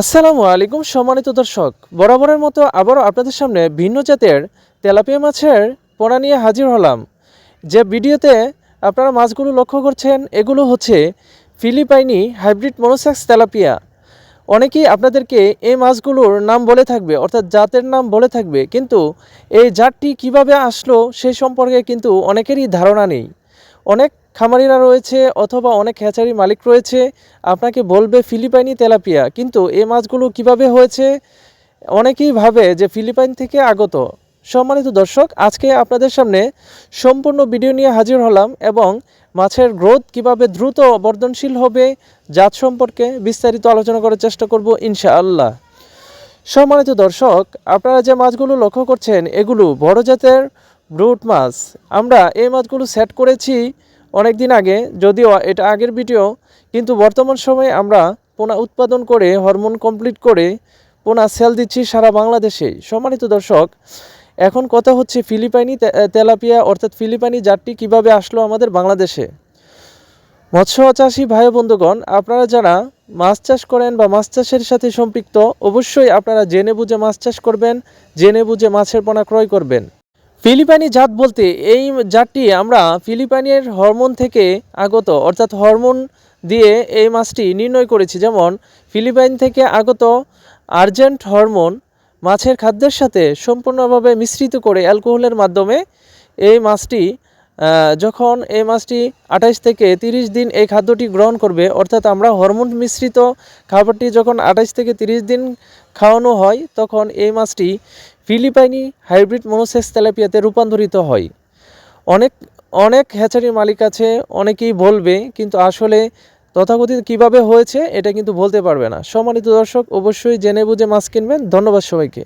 আসসালামু আলাইকুম সম্মানিত দর্শক। বরাবরের মতো আবারও আপনাদের সামনে ভিন্ন জাতের তেলাপিয়া মাছের পোনা নিয়ে হাজির হলাম। যে ভিডিওতে আপনারা মাছগুলো লক্ষ্য করছেন, এগুলো হচ্ছে ফিলিপাইনি হাইব্রিড মনোসেক্স তেলাপিয়া। অনেকেই আপনাদেরকে এই মাছগুলোর নাম বলে থাকবে, অর্থাৎ জাতের নাম বলে থাকবে, কিন্তু এই জাতটি কীভাবে আসলো সেই সম্পর্কে কিন্তু অনেকেরই ধারণা নেই। অনেক খামারিরা রয়েছে অথবা অনেক হ্যাচারি মালিক রয়েছে। আপনাকে বলবে ফিলিপাইনি তেলাপিয়া, কিন্তু এ মাছগুলো কীভাবে হয়েছে? অনেকেই ভাবে যে ফিলিপাইন থেকে আগত। সম্মানিত দর্শক, আজকে আপনাদের সামনে সম্পূর্ণ ভিডিও নিয়ে হাজির হলাম এবং মাছের গ্রোথ কীভাবে দ্রুত বর্ধনশীল হবে জাত সম্পর্কে বিস্তারিত আলোচনা করার চেষ্টা করব ইনশাআল্লাহ। সম্মানিত দর্শক, আপনারা যে মাছগুলো লক্ষ্য করছেন, এগুলো বড় জাতের ব্রুট মাছ। আমরা এই মাছগুলো সেট করেছি অনেক দিন আগে, যদিও এটা আগের ভিডিও, কিন্তু বর্তমান সময়ে আমরা পোনা উৎপাদন করে, হরমোন কমপ্লিট করে পোনা সেল দিচ্ছি সারা বাংলাদেশে। সম্মানিত দর্শক, এখন কথা হচ্ছে ফিলিপাইনি তেলাপিয়া, অর্থাৎ ফিলিপাইনি জাতটি কীভাবে আসলো আমাদের বাংলাদেশে। মৎস্য চাষি ভাই বন্ধুগণ, আপনারা যারা মাছ চাষ করেন বা মাছ চাষের সাথে সম্পৃক্ত, অবশ্যই আপনারা জেনে বুঝে মাছ চাষ করবেন, জেনে বুঝে মাছের পোনা ক্রয় করবেন। ফিলিপাইনি জাত বলতে এই জাতটি আমরা ফিলিপাইনের হরমোন থেকে আগত, অর্থাৎ হরমোন দিয়ে এই মাছটি নির্ণয় করেছি। যেমন, ফিলিপাইন থেকে আগত আর্জেন্ট হরমোন মাছের খাদ্যের সাথে সম্পূর্ণভাবে মিশ্রিত করে অ্যালকোহলের মাধ্যমে এই মাছটি যখন এই মাছটি আঠাইশ থেকে তিরিশ দিন এই খাদ্যটি গ্রহণ করবে, অর্থাৎ আমরা হরমোন মিশ্রিত খাবারটি যখন আঠাইশ থেকে তিরিশ দিন খাওয়ানো হয়, তখন এই মাছটি ফিলিপাইনি হাইব্রিড মনোসেক্স তেলাপিয়াতে রূপান্তরিত হয়। অনেক অনেক হ্যাচারির মালিক আছে, অনেকেই বলবে, কিন্তু আসলে তথাকথিত কীভাবে হয়েছে, এটা কিন্তু বলতে পারবে না। সম্মানিত দর্শক, অবশ্যই জেনে বুঝে মাছ কিনবেন। ধন্যবাদ সবাইকে।